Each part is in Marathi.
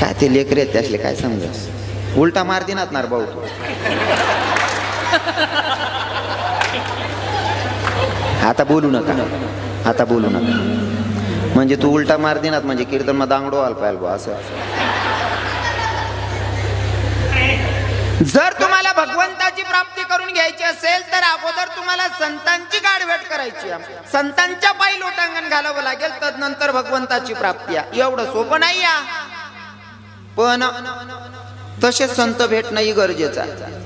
काय ते लेकरे आहेत त्यातले काय समजा उलटा मार दिनात ना भाऊ. तू आता बोलू नका. आता बोलू नका. म्हणजे तू उलटा मार दिनात म्हणजे कीर्तन मग दांगडो आल पाहिल असं. जर तुम्हाला भगवंताची प्राप्ती करून घ्यायची असेल तर अगोदर तुम्हाला संतांची गाडभेट करायची. आहे. संतांच्या पायी लोटांगण घालावं लागेल तदनंतर भगवंताची प्राप्ती. एवढं सोपं नाही या पण तसे संत भेटणंही गरजेचं आहे.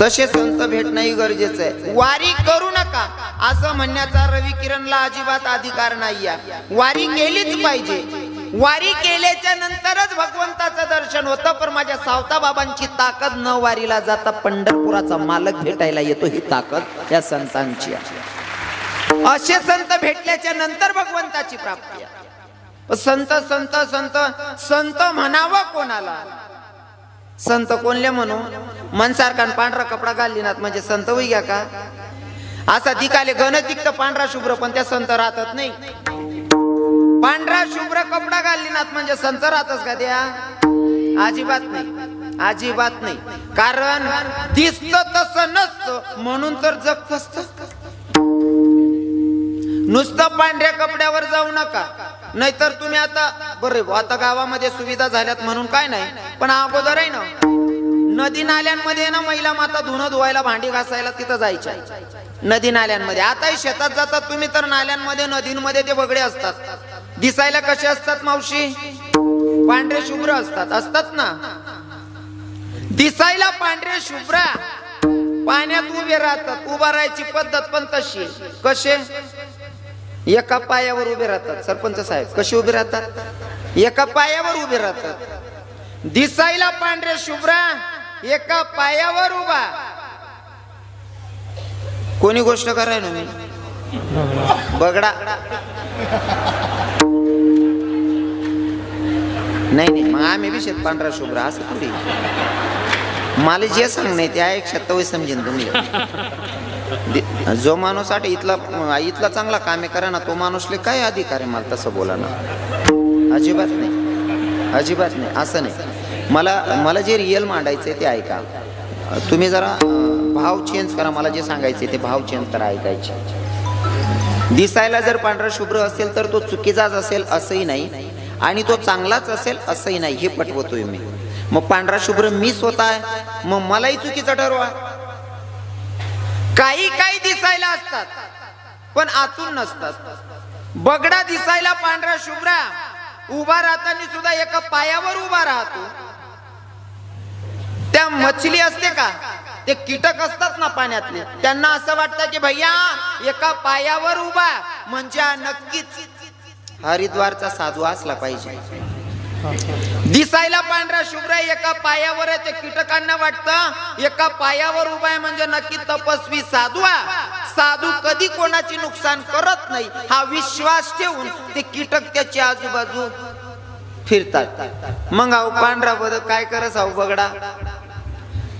तसे संत भेटणंही गरजेचं आहे. वारी करू नका. असं म्हणण्याचा रवी किरणला अजिबात अधिकार नाही वारी केलीच पाहिजे. वारी केल्याच्या नंतरच भगवंताचं दर्शन होतं पण माझ्या सावता बाबांची ताकद न वारीला जाता पंढरपुराचा मालक भेटायला येतो ही ताकद या संतांची आहे. असे संत भेटल्याच्या नंतर भगवंताची प्राप्ती आहे. संत संत संत संत म्हणावं कोणाला? संत कोणले म्हणू? मनसारखा पांढरा कपडा घालिनात म्हणजे संत होई घ्या का? असा दिकाले गणतिक पांढरा शुभ्र पण त्या संत राहतात नाही. पांढरा शुभ्र कपडा घालली नात म्हणजे संत राहतच का त्या? अजिबात नाही अजिबात नाही. कारण दिसत तसं नसतं म्हणून तर जग फसत. नुसतं पांढऱ्या कपड्यावर जाऊ नका. नाहीतर तुम्ही आता बरे आता गावामध्ये सुविधा झाल्यात म्हणून काय नाही पण अगोदर आहे ना. नदी नाल्यांमध्ये ना महिला माता धुणं धुवायला भांडी घासायला तिथं जायच्या. नदी नाल्यांमध्ये. आताही शेतात जातात तुम्ही तर नाल्यांमध्ये नदींमध्ये ते बगडे असतात. दिसायला कसे असतात मावशी? पांढरे शुभ्र असतात. असतात ना. दिसायला पांढरे शुभ्र. पाण्यात उभे राहतात. उभा राहायची पद्धत पण तशी. आहे. कसे? एका पायावर उभे राहतात. सरपंच साहेब कसे उभे राहतात? एका पायावर उभे राहतात. दिसायला पांढरे शुभ्रा एका पायावर उभा. कोणी गोष्ट कराय ना मी? बगडा. नाही नाही मग आम्ही बी शेत पांढरा शुभ्र असं थोडी. मला जे सांग नाही ते एक शतवय समजेन तुम्ही. जो माणूस आहे इथला इथला चांगला कामे करा ना तो माणूसले काय अधिकार आहे मला तसं बोला ना अजिबात नाही. अजिबात नाही. असं नाही. मला मला जे रिअल मांडायचं ते ऐका. तुम्ही जरा भाव चेंज करा. मला जे सांगायचे ते भाव चेंज करा ऐकायचे. दिसायला जर पांढरा शुभ्र असेल तर तो चुकीचाच असेल असंही नाही. आणि तो चांगलाच असेल असंही नाही. हे पटवतोय मी. मग पांढरा शुभ्र मी स्वतः आहे. मग मलाही चुकीचा ठरवा. काही काही दिसायला असतात पण आतून नसतात. बगडा दिसायला पांढरा शुभ्रा उभा राहताना सुद्धा एका पायावर उभा राहतो. त्या मछली असते का? ते कीटक असतात ना पाण्यातले. त्यांना असं वाटतं की भैया एका पायावर उभा म्हणजे नक्कीच हरिद्वारचा साधू असला पाहिजे. दिसायला पांढरा शुभ्र आहे, एका पायावर कीटकांना वाटतं. एका पायावर उभा आहे म्हणजे नक्की तपस्वी साधू साधू कधी कोणाची नुकसान करत नाही. हा विश्वास ठेवून ते कीटक त्याची आजूबाजू फिरतात. मग अहो पांढरा बद काय करस अहो बगडा?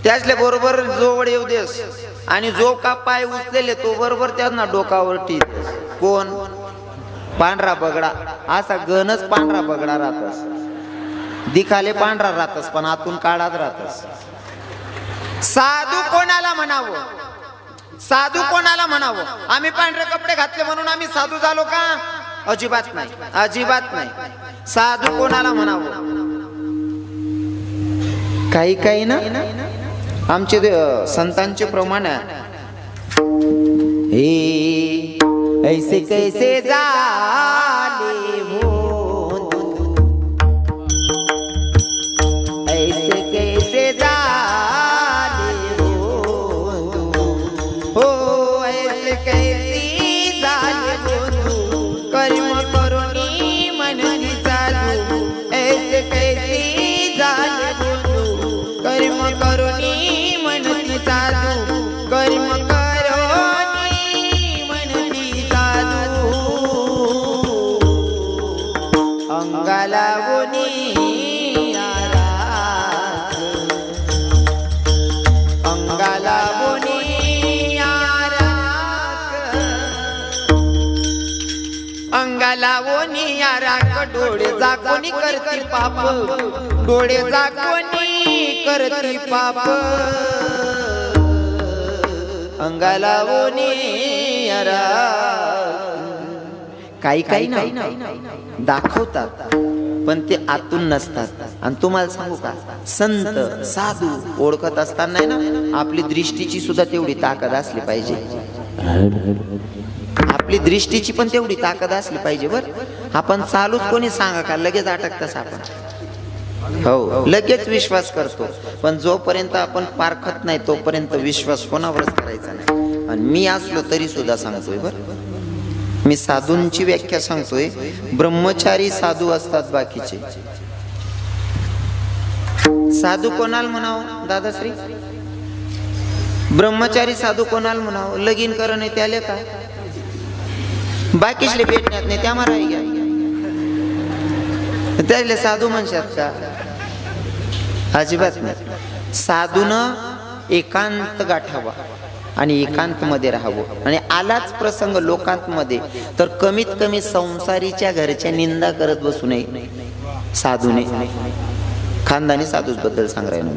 त्याचले बरोबर जोवळ येऊ देस. आणि जो का पाय उचलेले तो बरोबर त्यांना डोकावर टी कोण? पांढरा बगडा. असा गणच पांढरा बगडा राहतस. दिखाले पांढरा राहतस पण आतून काळात राहतस साधू कोणाला म्हणावं? साधू कोणाला म्हणावं? आम्ही पांढरे कपडे घातले म्हणून आम्ही साधू झालो का? अजिबात नाही अजिबात नाही. साधू कोणाला म्हणावं? काही काही ना? आमचे संतांचे प्रमाण आहे. हे ऐसे कैसे झाले डोळे जागोनी करती पाप. डोळे जागोनी करती पाप. अंगाला ओनी अरा काही काही नाही दाखवतात पण ते आतून नसतात. आणि तुम्हाला सांगू का? संत साधू ओळखत असताना ना आपली दृष्टीची सुद्धा तेवढी ताकद असली पाहिजे. आपली दृष्टीची पण तेवढी ताकद असली पाहिजे बर. आपण चालूच कोणी सांगा का? लगेच अटकतस आपण. हो लगेच विश्वास करतो. पण जोपर्यंत आपण पारखत नाही तोपर्यंत विश्वास कोणावरच करायचा नाही. आणि मी असलो तरी सुद्धा सांगतोय बर. मी साधूंची व्याख्या सांगतोय. ब्रह्मचारी साधू असतात बाकीचे. साधू कोणाला म्हणावं? दादाश्री? ब्रह्मचारी साधू कोणाला म्हणावं? लगीन करणं त्याले का? बाकीचले भेटण्यात नाही त्या मारा घ्या. त्याले साधू म्हणशात का? अजिबात नाही. साधून एकांत गाठावा. आणि एकांतमध्ये राहावं. आणि आलाच प्रसंग लोकांतमध्ये. तर कमीत कमी संसारीच्या घरच्या निंदा करत बसू नये. साधूने. खानदानी साधूच बद्दल सांगायला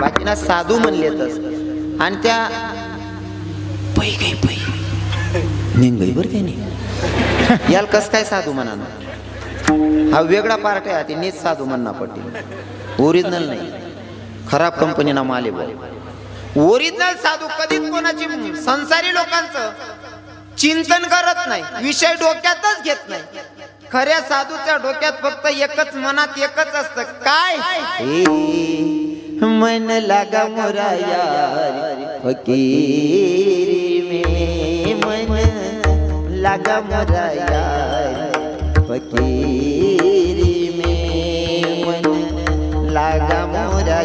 बाकीना साधू म्हणले ना साधू म्हणलेतच आणि त्या पै गई पै. निंगई बर काही नाही. याला कस काय साधू म्हणा हा वेगळा पार्ट आहे नीच साधू म्हणणं पडते ओरिजिनल नाही. खराब कंपनीना माले आहे ओरिजिनल साधू कधीच कोणाची संसारी लोकांचं चिंतन करत नाही विषय डोक्यातच घेत नाही. खऱ्या साधूच्या डोक्यात फक्त एकच मनात एकच असत काय? मन लागा मोरा फकीरी मे. मन लागा मोरा फकीरी मे. मन लागा मोरा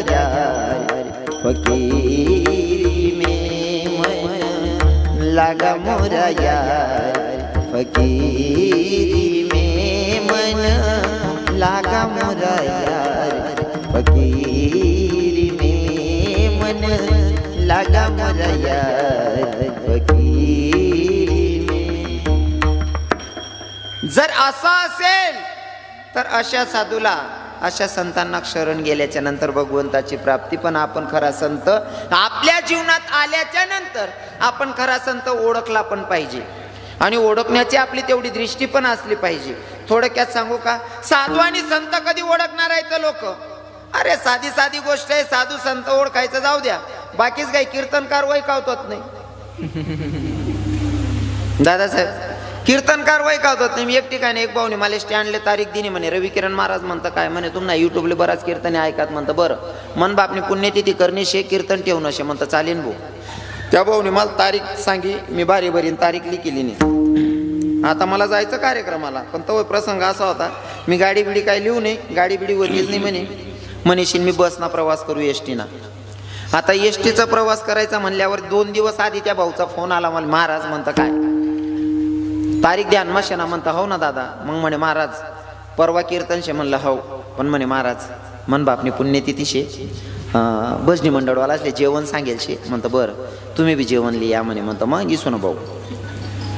फकीरी में मन लागा मोरा यार फकीरी में मन लागा मोरा यार फकीरी में मन लागा मोरा यार फकीरी में जर असं असेल तर अशा साधूला अशा संतांना शरण गेल्याच्यानंतर भगवंताची प्राप्ती. पण आपण खरा संत आपल्या जीवनात आल्याच्यानंतर आपण खरा संत ओळखला पण पाहिजे. आणि ओळखण्याची आपली तेवढी दृष्टी पण असली पाहिजे. थोडक्यात सांगू का? साधू आणि संत कधी ओळखणार आहे तर लोक? अरे साधी साधी गोष्ट आहे साधू संत ओळखायचं जाऊ द्या. बाकीच काही कीर्तनकार वय नाही. दादासाहेब कीर्तनकार वय कावतात नाही? मी एक ठिकाणी एक भाऊने मला स्टँडले तारीख दिली म्हणे रवी किरण महाराज म्हणतं काय? म्हणे तुम्हाला युट्यूबले बराच कीर्तने ऐकत म्हणतं. बरं. मन बापनी पुण्यतिथी करणे शे कीर्तन ठेवून असे म्हणतं. चालेन भाऊ. त्या भाऊने मला तारीख सांगी मी बारी भरीन तारीख लिहिली नाही आता मला जायचं कार्यक्रमाला पण तो प्रसंग असा होता मी गाडी बिडी काय लिहू नये गाडी बिडी होतीच नाही म्हणे. म्हणेशील मी बसना प्रवास करू एस टीना आता एस टीचा प्रवास करायचा म्हणल्यावर दोन दिवस आधी त्या भाऊचा फोन आला मला महाराज म्हणतं काय? तारीख द्या ना म्हणता हो ना दादा. मग म्हणे महाराज परवा कीर्तनशे म्हणलं हो पण म्हणे महाराज मन बापने पुण्यतिथी शे भजनी मंडळवाला असले जेवण सांगेल शे म्हणतं बरं तुम्ही बी जेवण लिया म्हणे म्हणतं मग इसू ना भाऊ.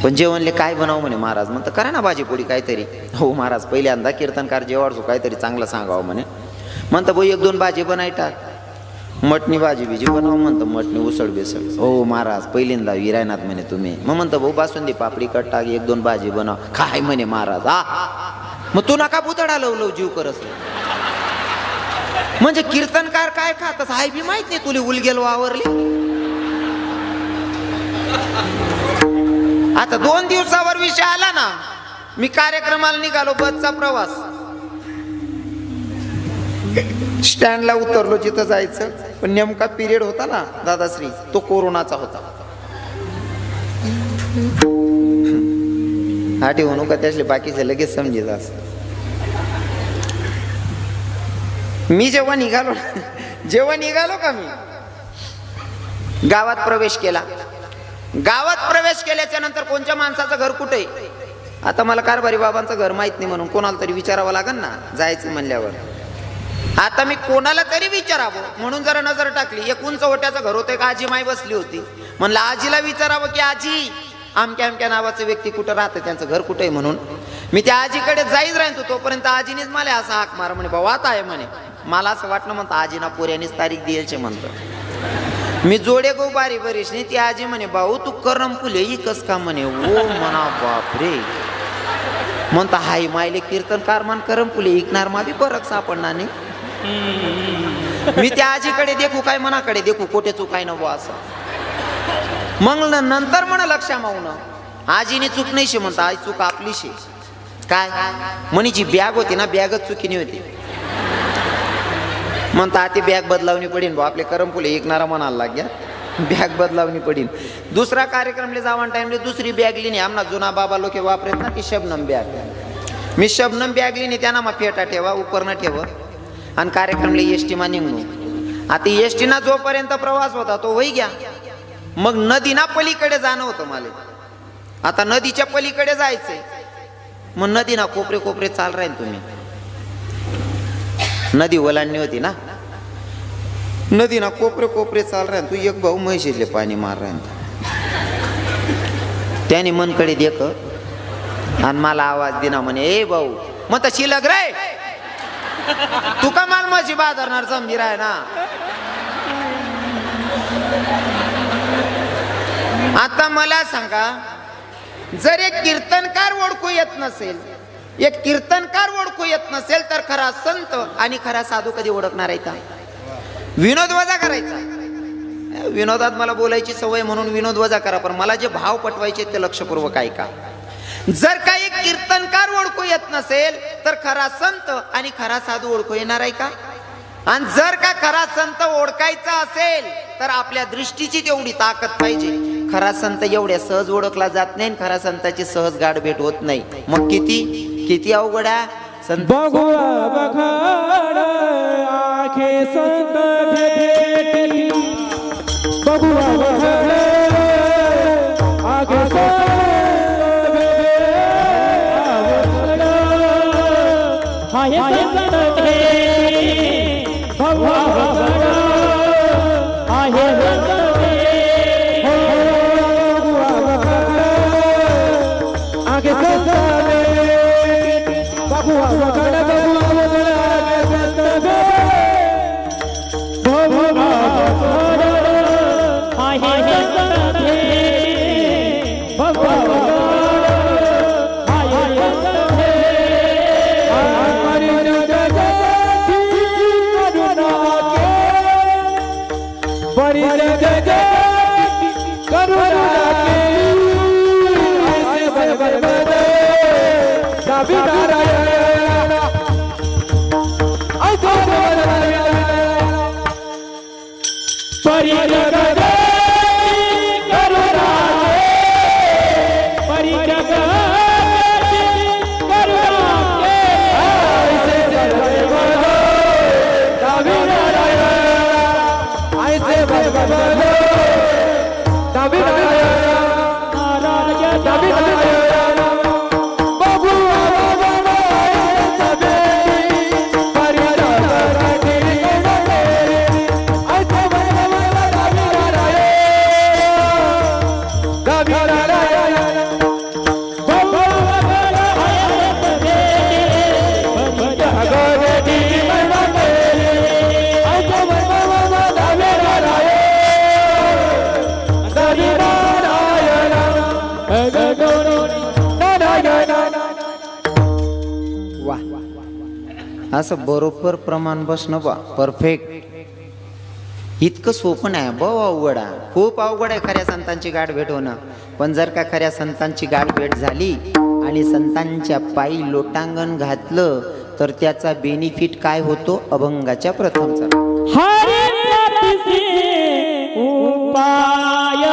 पण जेवणले काय बनावं? म्हणे महाराज. म्हणतं करा ना भाजीपोळी काहीतरी. हो महाराज पहिल्यांदा कीर्तनकार जेवाडचो काहीतरी चांगलं सांगावं. म्हणे म्हणतं भाऊ एक दोन भाजी बनायटा. मटणी भाजी बिजी बनव म्हणतो मटणी उसळ बेसळ. हो महाराज पहिल्यांदा विरायनात म्हणे तुम्ही. मग म्हणतं भाऊ बासुंदी पापडी कट टाक एक दोन भाजी बनव. काय म्हणे महाराज आ? मग तू नका पुतळा लवलव जीव करस. म्हणजे कीर्तनकार काय खातस? हाय बी माहीत नाही तुले उलगेल वावरले. आता दोन दिवसावर विषय आला ना मी कार्यक्रमाला निघालो बसचा प्रवास. स्टँडला उतरलो जिथं जायचं. पण नेमका पिरियड होता ना दादाश्री तो कोरोनाचा होता. हा ठेवू नका त्यासले बाकीचे लगेच समजेल असं. मी जेव्हा निघालो जेव्हा निघालो का मी? गावात प्रवेश केला. गावात प्रवेश केल्याच्यानंतर कोणत्या माणसाचं घर कुठे? आहे? आता मला कारभारी बाबांचं घर माहीत नाही म्हणून कोणाला तरी विचारावं लागेल ना जायचं म्हणल्यावर. आता मी कोणाला तरी विचारावं? म्हणून जरा नजर टाकली. एक उंच ओट्याचं घर होतं एक आजी माई बसली होती. म्हणलं आजीला विचारावं की आजी आमक्या आमक्या नावाचं व्यक्ती कुठं राहतं? त्यांचं घर कुठं आहे म्हणून? मी त्या आजीकडे जाईच राहीन तोपर्यंत आजीनेच मला असा हाक मार. म्हणे भाऊ आता आहे म्हणे. मला असं वाटलं म्हणतं आजीना पोऱ्यानेच तारीख द्यायचे म्हणतं. मी जोडे गो बारी बरीशने ती आजी म्हणे भाऊ तू करम फुले इकस का? म्हणे ओ म्हणा बापरे म्हणता हाय मायले कीर्तनकार मान करम फुले इकणार मा बी फरक सापडणार नाही. मी त्या आजीकडे देखू काय मनाकडे देखू कोठे चुकाय न बुवा असं. मग नंतर म्हण लक्षा मावून आजीने चूक नाही शे म्हणता आई चूक आपली शे काय? मनीची बॅग होती ना बॅगच चुकीने होती. म्हणता ती बॅग बदलावणी पडीन भाऊ आपले करमफुले ऐकणारा म्हणायला लाग्या बॅग बदलावणी पडीन. दुसरा कार्यक्रमले जावान टाइमले दुसरी बॅग लिहिणी. आमना जुना बाबा लोक वापरत ना ती शबनम बॅग मी शबनम बॅग लिहिणी त्यांना मग फेटा ठेवा उपरणं ठेवा. आणि कार्यक्रमले एस टीमा निघणू आता एस टीना जोपर्यंत प्रवास होता तो वही घ्या मग नदीना पलीकडे जाणं होतं मला. आता नदीच्या पलीकडे जायचंय. मग नदीना कोपरे कोपरे चाल राहील तुम्ही. नदी ओलांडणी होती ना? नदी ना कोपरे कोपरे चाल राहील तू एक भाऊ म्हैशीतले पाणी मार राहील त्याने मनकडे देख आणि मला आवाज दिना म्हणे ए भाऊ मग तशी लग रे. तू का माल माझी बाजारणार समजीर आहे ना? आता मला सांगा जर एक कीर्तनकार ओळखू येत नसेल एक कीर्तनकार ओळखू येत नसेल तर खरा संत आणि खरा साधू कधी ओळखणार आहे का विनोद वजा करायचा. विनोदात मला बोलायची सवय म्हणून विनोद वजा करा पण मला जे भाव पटवायचे ते लक्षपूर्वक ऐका. जर काही कीर्तनकार ओळखू येत नसेल तर खरा संत आणि खरा साधू ओळखू येणार आहे का? आणि जर का खरा संत ओळखायचा असेल तर आपल्या दृष्टीची तेवढी ताकद पाहिजे. खरा संत एवढ्या सहज ओळखला जात नाही आणि खरा संताची सहज गाठ भेट होत नाही. मग किती? किती अवघड आहे? संत बघुआ Yeah. असं बरोबर प्रमाण बसणं बा परफेक्ट इतकं सोपं नाही बहु अवघड आहे. खूप अवघड आहे खऱ्या संतांची गाठ भेट होणं पण जर का खऱ्या संतांची गाठ भेट झाली आणि संतांच्या पायी लोटांगण घातलं तर त्याचा बेनिफिट काय होतो? अभंगाच्या प्रथमचा उपाय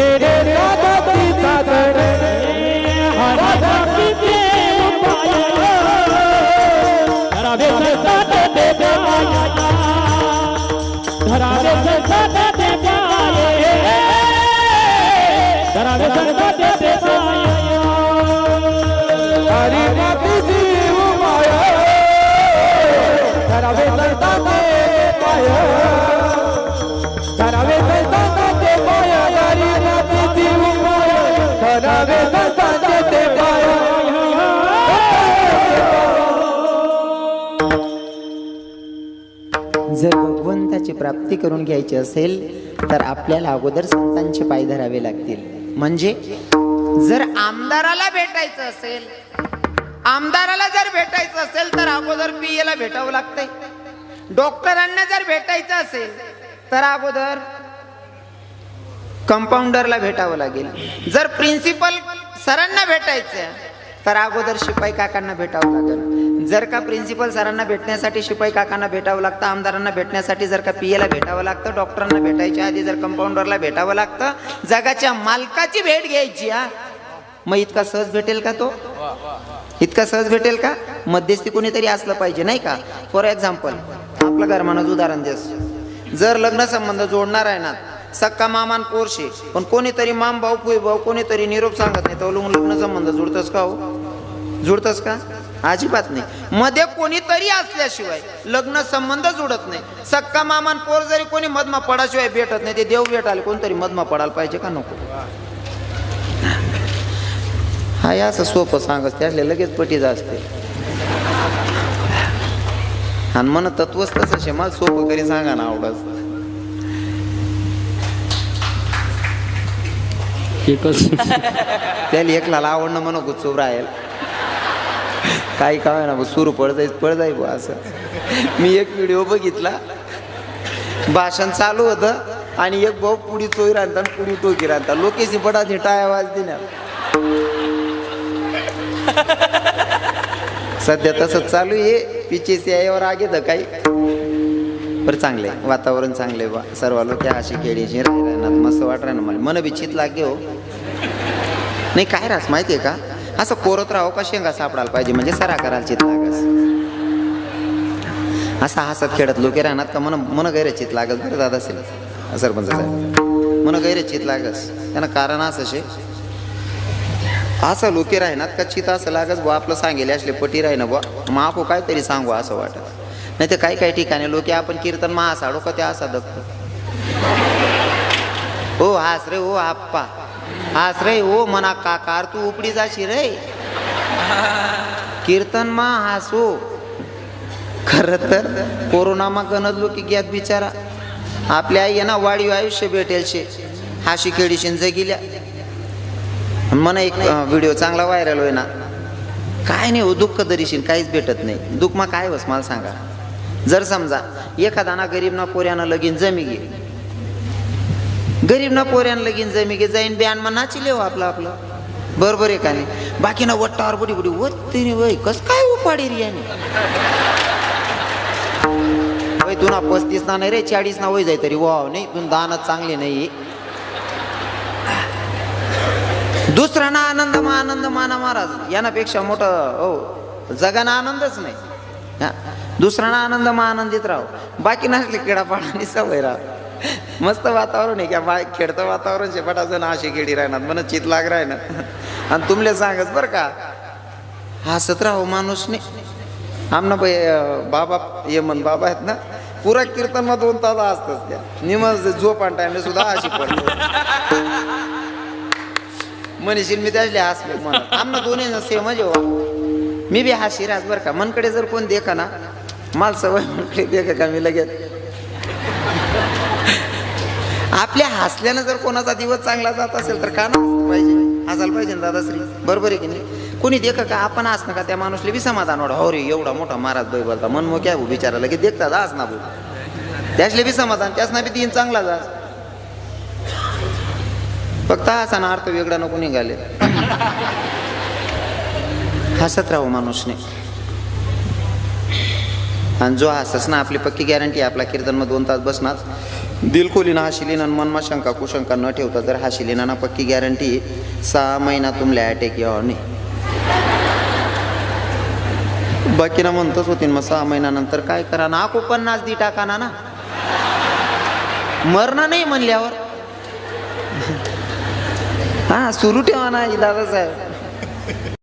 did it. जर भगवंताची प्राप्ती करून घ्यायची असेल तर आपल्याला अगोदर संतांचे पाय धरावे लागतील. म्हणजे जर आमदाराला भेटायचं असेल आमदाराला जर भेटायचं असेल तर अगोदर पी भेटावं लागतंय. डॉक्टरांना जर भेटायचं असेल तर अगोदर कंपाऊंडरला भेटावं लागेल. जर प्रिन्सिपल सरांना भेटायचं तर अगोदर शिपाई काकांना भेटावं लागेल. जर का प्रिन्सिपल सरांना भेटण्यासाठी शिपाई काकांना भेटावं लागतं आमदारांना भेटण्यासाठी जर का पी एला भेटावं लागतं डॉक्टरांना भेटायच्या आधी जर कंपाऊंडरला भेटावं लागतं जगाच्या मालकाची भेट घ्यायची हा. मग इतका सहज भेटेल का तो? इतका सहज भेटेल का? मध्यस्थी कोणीतरी असलं पाहिजे नाही का? फॉर एक्झाम्पल आपलं घरमानच उदाहरण देस. जर लग्न संबंध जोडणार आहे ना सक्का मामान पोरशे पण कोणीतरी माम भाऊ पुई भाऊ कोणीतरी निरोप सांगत नाही तर लग्न संबंध जुडतस का हो? जुडतस का? अजिबात नाही. मध्ये कोणीतरी असल्याशिवाय लग्न संबंध जुडत नाही. सक्का मामान पोर जरी कोणी मधमा पडाशिवाय भेटत नाही ते देव भेटाले कोणतरी मधमा पडायला पाहिजे का नको? हा या असं सोपं सांगत त्यातले लगेच पटीच असते. आणि मन तत्वच तसं शे मला सोपं करी सांगा ना आवडत. एकच. त्याला एकला आवडणं म्हणून गुच्छूब राहील. काही काय ना सुरू पड जाईल पड बुवा असं. मी एक व्हिडिओ बघितला. भाषण चालू होतं आणि एक भाऊ पुढी चोई राहता आणि पुडी टोकी राहता. लोकेशी पडाची टाय आवाज दिल्या सध्या तसंच चालू आहे. पीचेसी यावर आगे तर काही. बरं चांगले वातावरण चांगले बा. सर्व लोक अशी केळीची राहणार मस्त वाट राहणार मला. मन बिचित लागे हो. नाही काय रास आहे का? असं कोरत राहो का शेंगा सापडायला पाहिजे? म्हणजे सरा करायला चित लागस असं हसत खेळत लोके राहणार का मन मन गैर चित लागत बरं दादा असेल. सरपंच साहेब. मन गैर चित लागस त्यानं कारण असं शे. असं लोके राहणार का चित असं लागस बुवा? आपलं सांगेल असले पटी राही ना बुवा. मग काय काहीतरी सांगू असं वाटत. नाही तर काही काही ठिकाणी लोके आपण कीर्तन महासाडो का ते असा दखतो हो हास रे हो आप्पा. हास रे हो मना काकार तू उपडी जाशी रे. कीर्तन मा हासो. खरं तर कोरोनामा गणत लोक ग्यात बिचारा. आपल्या आई ना वाढीव आयुष्य भेटेल शे. हाशी खेडीशीन जगिल्या मला एक व्हिडिओ चांगला व्हायरल होय ना काय नाही हो दुःख दरीशीन काहीच भेटत नाही. दुःख मग काय होस मला सांगा. जर समजा एखादा ना गरीब ना कोऱ्यानं लगीन जमी गे गरीब ना पोऱ्यानं लगीन जमी गे जाईन ब्यान मग नाची लेव हो आपलं आपलं. बरोबर आहे का नाही? बाकी ना वट्टावर बुडी बुडी वत तिने वय कस काय उपाडी रे याने? वय तुला पस्तीस ना नाही रे चाळीस ना वय जाय तरी वाव नाही तुला दानच चांगले नाही. दुसरा ना आनंद मा आनंद माना महाराज यानापेक्षा मोठं हो जगाना आनंदच नाही. हा? दुसरा ना आनंद मा आनंदित राहो. बाकी नसले किडापाडानी सवय राह. मस्त वातावरण आहे. का बा खेळतं वातावरण शेपटाचं ना अशी खेडी राहणार. मन चित लाग राहणार आणि तुमले सांगच बरं का हसत राहो माणूस नाही आमना भाई बाबा ये मन बाबा आहेत ना पुरा कीर्तन मग दोन तास असतच त्या. निमज झोप आणि टाइमला सुद्धा अशी पडतो म्हणशील मी त्यासले हसले म्हणत आमना दोन्ही सेम म्हणजे हो. मी बी हाशी राहत बरं का. मनकडे जर कोण देखा ना माल सवय मनकडे देखा का मी लगेच. आपल्या हसल्यानं जर कोणाचा दिवस चांगला जात असेल तर का ना पाहिजे? हसायला पाहिजे ना दादाश्री? बरोबर आहे की नाही? कोणी देख का आपण असणं का त्या माणूसले बी समाधान वाढ हो रे एवढा मोठा महाराज बाई बोलता. मन मोक्या हो बिचारायला की देखतात आज ना भाऊ त्यासले बी समाधान त्याच ना बी तीन चांगला जा. फक्त असा ना अर्थ वेगळा नको निघाले. हसत राहू माणूसने. आणि जो हसस ना आपली पक्की गॅरंटी आपला कीर्तन मग दोन तास बसणार. दिलखोलीनं हाशिलीन आणि मनमा शंका कुशंका न ठेवता जर हाशिलीना ना पक्की गॅरंटी सहा महिना तुमला अटॅक यावं नाही. बाकीना म्हणतच होती मग सहा महिन्यानंतर काय करा ना? आको पन्नास दी टाका ना ना. मरणा नाही म्हणल्यावर. हा सुरू ठेवा ना दादासाहेब.